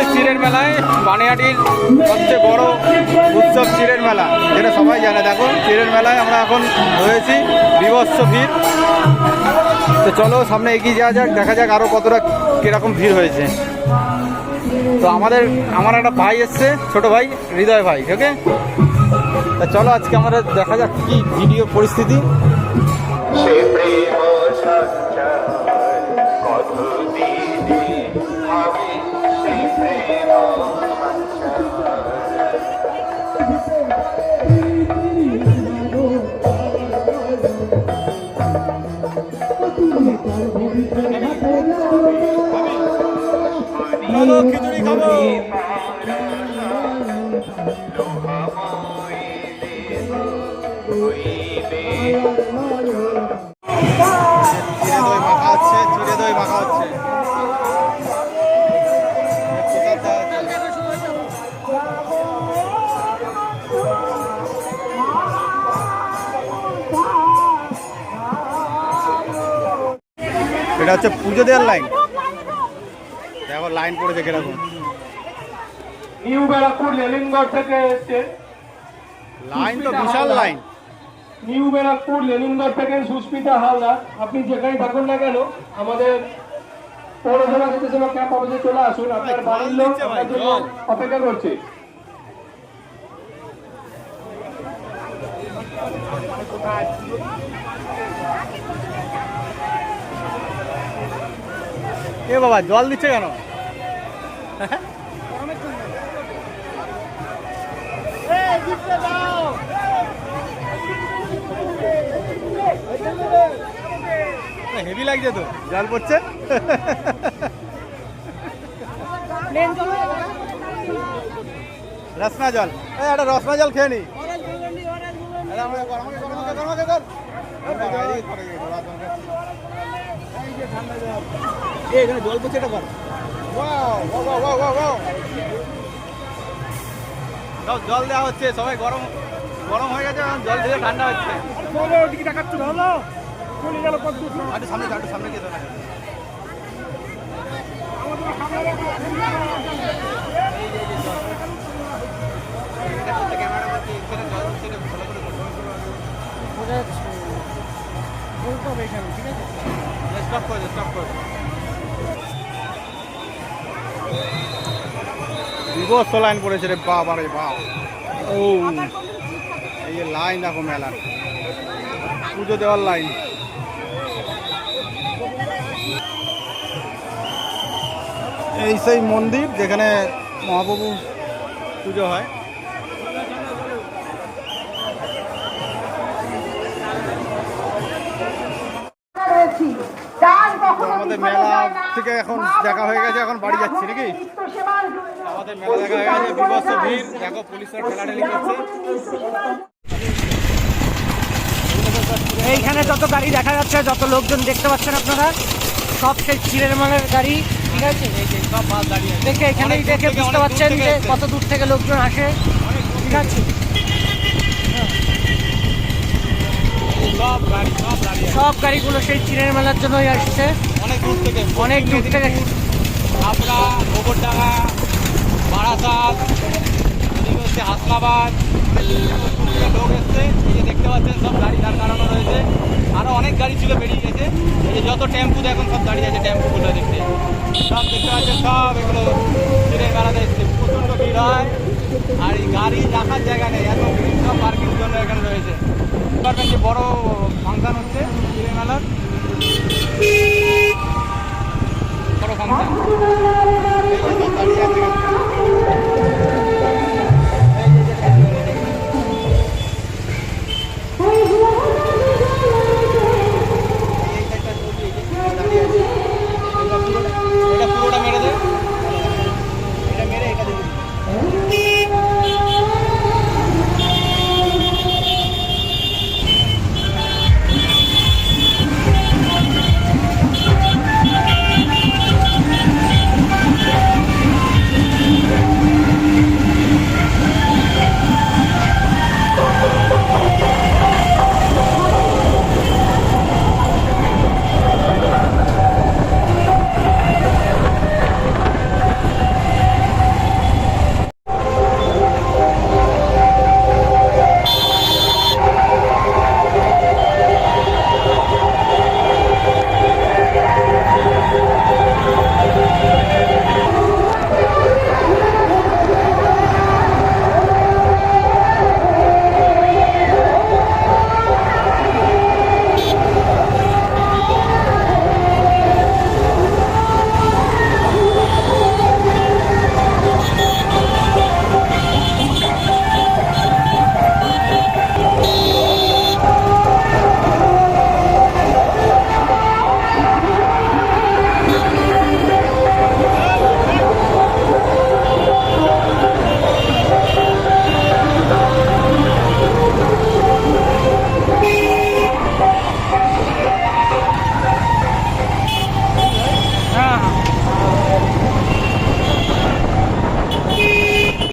এসেছি চিরের মেলায় বানিয়াটির সবচেয়ে বড় উৎসব চিরের মেলা, যেটা সবাই জানে। দেখো চিরের মেলায় আমরা এখন রয়েছি বিভৎস ভিড়। তো চলো, সামনে এগিয়ে যাওয়া যাক, দেখা যাক আরও কতটা কীরকম ভিড় হয়েছে। তো আমাদের, আমার একটা ভাই এসছে, ছোট ভাই, হৃদয় ভাই, ওকে? তা চলো, আজকে আমাদের দেখা যাক কি ভিডিও পরিস্থিতি। খিচুড়ি খাব এটা হচ্ছে পুজো দেওয়ার লাইন দেখো লাইন পড়েছে কীরকম। নিউ ব্যারাকপুর লেনিনগড় থেকে এসছে। লাইন তো বিশাল লাইন নিউ ব্যারাকপুর লেনিনগড় থেকে সুস্মিতা হালদার। আপনি যেখানে থাকুন না কেন আমাদের পৌরসভা সদস্য ক্যাম্প অফিসে চলে আসুন। আপনার বাড়ির লোক আপনার জন্য অপেক্ষা করছে। এ বাবা, জল দিচ্ছে কেন? হেভি লাগছে তো। জল পড়ছে? রসনা জল। এই একটা রসনা জল খেয়ে নি। আরে, আমাকে এখানে জল পড়ছে এটা কর। জল দেওয়া হচ্ছে সবাই গরম গরম হয়ে গেছে এখন জল দিয়ে ঠান্ডা হচ্ছে। একটু সামনে যাও, একটু সামনে গিয়ে দাঁড়া স্টপ করে স্টপ করে বিভৎস লাইন পড়েছে রে বাবা রে ও। এই যে লাইন দেখো মেলার পুজো দেওয়ার লাইন। এই সেই মন্দির যেখানে মহাপ্রভু পুজো হয়। আমাদের মেলা থেকে এখন দেখা হয়ে গেছে এখন বাড়ি যাচ্ছি নাকি? আমাদের মেলা দেখা হয়ে গেছে বিভৎস ভিড়। দেখো পুলিশরা ঠেলাঠেলি করছে। এইখানে যত গাড়ি দেখা যাচ্ছে যত লোকজন দেখতে পাচ্ছেন আপনারা সব সেই চিরের মালের গাড়ি ঠিক আছে? দেখে দূর দেখে বুঝতে পারছেন যে কত দূর থেকে লোকজন আসে ঠিক আছে? সব গাড়ি আছে। সব গাড়িগুলো সেই চিরের মেলার জন্যই আসছে। অনেক দূর থেকে। অনেক দূর থেকে। হাবড়া গোবরডাঙ্গা বারাসাত এদিকে হচ্ছে হাসনাবাদ লোক এসছে। এই যে দেখতে পাচ্ছেন সব গাড়ি দাঁড় করানো রয়েছে। আরও অনেক গাড়ি ছিল বেরিয়ে গেছে। এই যে যত টেম্পু এখন সব দাঁড়িয়ে আছে টেম্পুগুলো দেখতে। সব দেখতে পাচ্ছেন সব এগুলো ফিরে বেড়াতে এসছে। প্রচণ্ড ভিড় হয়। আর এই গাড়ি রাখার জায়গা নেই এত সব পার্কিং জন্য এখানে রয়েছে। পারবেন যে বড় ফাংশন হচ্ছে Thank you.